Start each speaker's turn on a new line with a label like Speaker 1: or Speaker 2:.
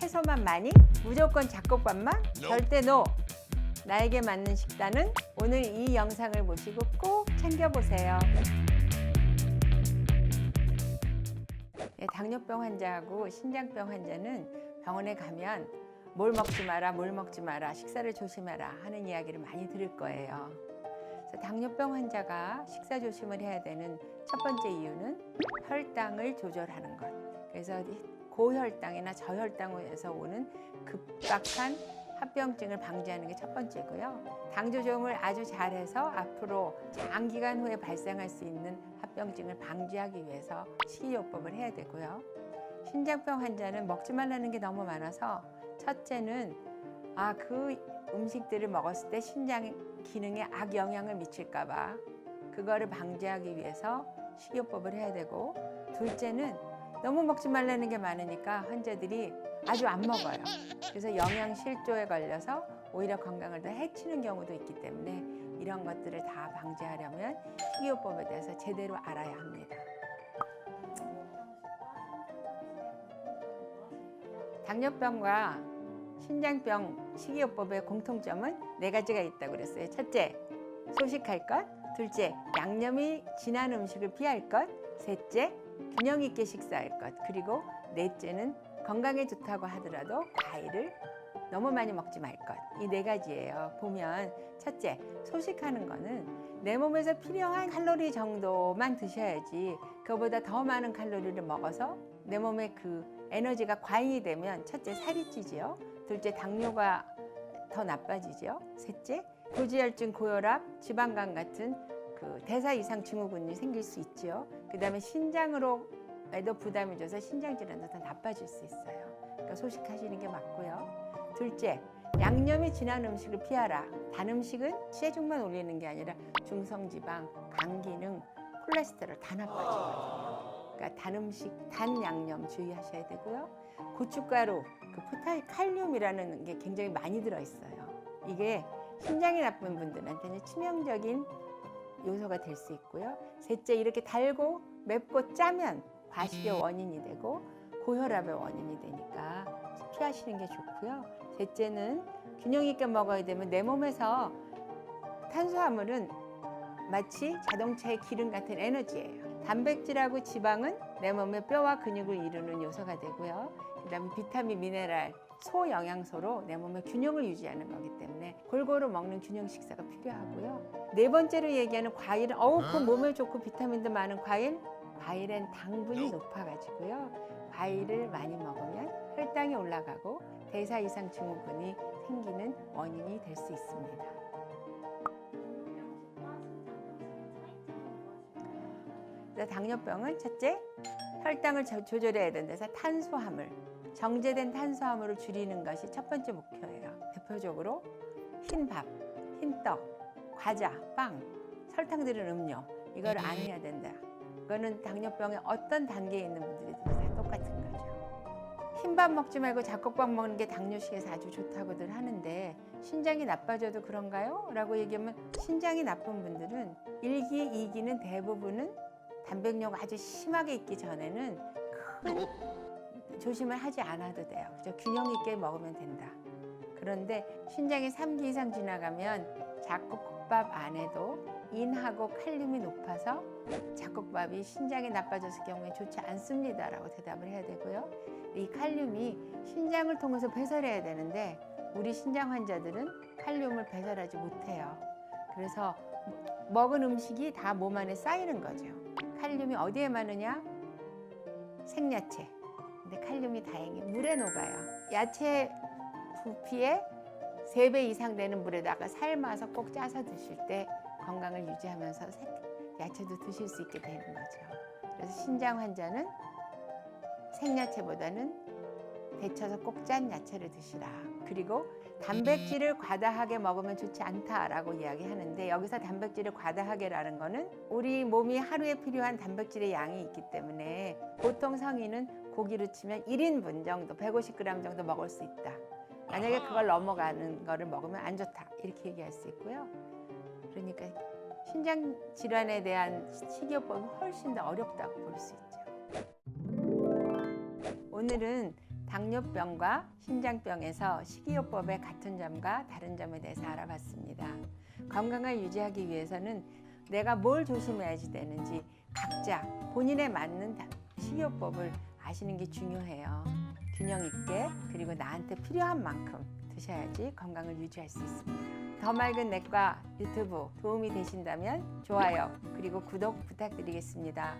Speaker 1: 채소만 많이, 무조건 잡곡밥만, 절대 노. 나에게 맞는 식단은 오늘 이 영상을 보시고 꼭 챙겨보세요. 예, 당뇨병 환자하고 신장병 환자는 병원에 가면 뭘 먹지 마라, 뭘 먹지 마라, 식사를 조심하라 하는 이야기를 많이 들을 거예요. 당뇨병 환자가 식사 조심을 해야 되는 첫 번째 이유는 혈당을 조절하는 것. 그래서 고혈당이나 저혈당에서 오는 급박한 합병증을 방지하는 게 첫 번째고요. 당 조정을 아주 잘해서 앞으로 장기간 후에 발생할 수 있는 합병증을 방지하기 위해서 식이요법을 해야 되고요. 신장병 환자는 먹지 말라는 게 너무 많아서 첫째는 아 그 음식들을 먹었을 때 신장 기능에 악 영향을 미칠까봐 그거를 방지하기 위해서 식이요법을 해야 되고 둘째는 너무 먹지 말라는 게 많으니까 환자들이 아주 안 먹어요. 그래서 영양 실조에 걸려서 오히려 건강을 더 해치는 경우도 있기 때문에 이런 것들을 다 방지하려면 식이요법에 대해서 제대로 알아야 합니다. 당뇨병과 신장병 식이요법의 공통점은 네 가지가 있다고 그랬어요. 첫째, 소식할 것. 둘째, 양념이 진한 음식을 피할 것. 셋째, 균형 있게 식사할 것. 그리고 넷째는 건강에 좋다고 하더라도 과일을 너무 많이 먹지 말 것. 이 네 가지예요. 보면 첫째, 소식하는 거는 내 몸에서 필요한 칼로리 정도만 드셔야지 그거보다 더 많은 칼로리를 먹어서 내 몸에 그 에너지가 과잉이 되면 첫째 살이 찌지요. 둘째 당뇨가 더 나빠지죠. 셋째 고지혈증, 고혈압, 지방간 같은 그 대사 이상 증후군이 생길 수 있죠. 그다음에 신장으로 에도 부담이 줘서 신장 질환도 더 나빠질 수 있어요. 그러니까 소식하시는 게 맞고요. 둘째, 양념이 진한 음식을 피하라. 단 음식은 체중만 올리는 게 아니라 중성지방, 간 기능, 콜레스테롤 다 나빠지거든요. 그러니까 단 음식, 단 양념 주의하셔야 되고요. 고춧가루, 그 포탈 칼륨이라는 게 굉장히 많이 들어 있어요. 이게 신장이 나쁜 분들한테는 치명적인 요소가 될 수 있고요. 셋째, 이렇게 달고 맵고 짜면 과식의 원인이 되고 고혈압의 원인이 되니까 피하시는 게 좋고요. 셋째는 균형 있게 먹어야 되면 내 몸에서 탄수화물은 마치 자동차의 기름 같은 에너지예요. 단백질하고 지방은 내 몸의 뼈와 근육을 이루는 요소가 되고요. 그다음에 비타민, 미네랄, 소영양소로 내 몸의 균형을 유지하는 거기 때문에 골고루 먹는 균형 식사가 필요하고요. 네 번째로 얘기하는 과일은 어우 그 몸에 좋고 비타민도 많은 과일 과일엔 당분이 높아가지고요. 과일을 많이 먹으면 혈당이 올라가고 대사 이상 증후군이 생기는 원인이 될 수 있습니다. 당뇨병은 첫째 혈당을 조- 조절해야 된다서 탄수화물, 정제된 탄수화물을 줄이는 것이 첫 번째 목표예요. 대표적으로 흰 밥, 흰 떡, 과자, 빵, 설탕 들은 음료 이걸 안 해야 된다. 그거는 당뇨병의 어떤 단계에 있는 분들이 다 똑같은 거죠. 흰밥 먹지 말고 잡곡밥 먹는 게 당뇨식에서 아주 좋다고들 하는데 신장이 나빠져도 그런가요? 라고 얘기하면 신장이 나쁜 분들은 일기이기는 대부분은 단백뇨가 아주 심하게 있기 전에는 큰 조심을 하지 않아도 돼요. 그죠? 균형 있게 먹으면 된다. 그런데 신장이 3기 이상 지나가면 잡곡밥 안에도 인하고 칼륨이 높아서 잡곡밥이 신장이 나빠졌을 경우에 좋지 않습니다라고 대답을 해야 되고요. 이 칼륨이 신장을 통해서 배설해야 되는데 우리 신장 환자들은 칼륨을 배설하지 못해요. 그래서 먹은 음식이 다 몸 안에 쌓이는 거죠. 칼륨이 어디에 많으냐? 생야채. 근데 칼륨이 다행히 물에 녹아요. 야채 부피의 3배 이상 되는 물에다가 삶아서 꼭 짜서 드실 때 건강을 유지하면서 생- 야채도 드실 수 있게 되는 거죠. 그래서 신장 환자는 생야채보다는 데쳐서 꼭 짠 야채를 드시라. 그리고 단백질을 과다하게 먹으면 좋지 않다라고 이야기하는데 여기서 단백질을 과다하게라는 거는 우리 몸이 하루에 필요한 단백질의 양이 있기 때문에 보통 성인은 고기로 치면 1인분 정도 150g 정도 먹을 수 있다. 만약에 그걸 넘어가는 거를 먹으면 안 좋다. 이렇게 얘기할 수 있고요. 그러니까 신장 질환에 대한 식이요법이 훨씬 더 어렵다고 볼 수 있죠. 오늘은 당뇨병과 신장병에서 식이요법의 같은 점과 다른 점에 대해서 알아봤습니다. 건강을 유지하기 위해서는 내가 뭘 조심해야지 되는지 각자 본인에 맞는 다- 식이요법을 아시는 게 중요해요. 균형 있게 그리고 나한테 필요한 만큼 드셔야지 건강을 유지할 수 있습니다. 더 맑은 내과 유튜브 도움이 되신다면 좋아요 그리고 구독 부탁드리겠습니다.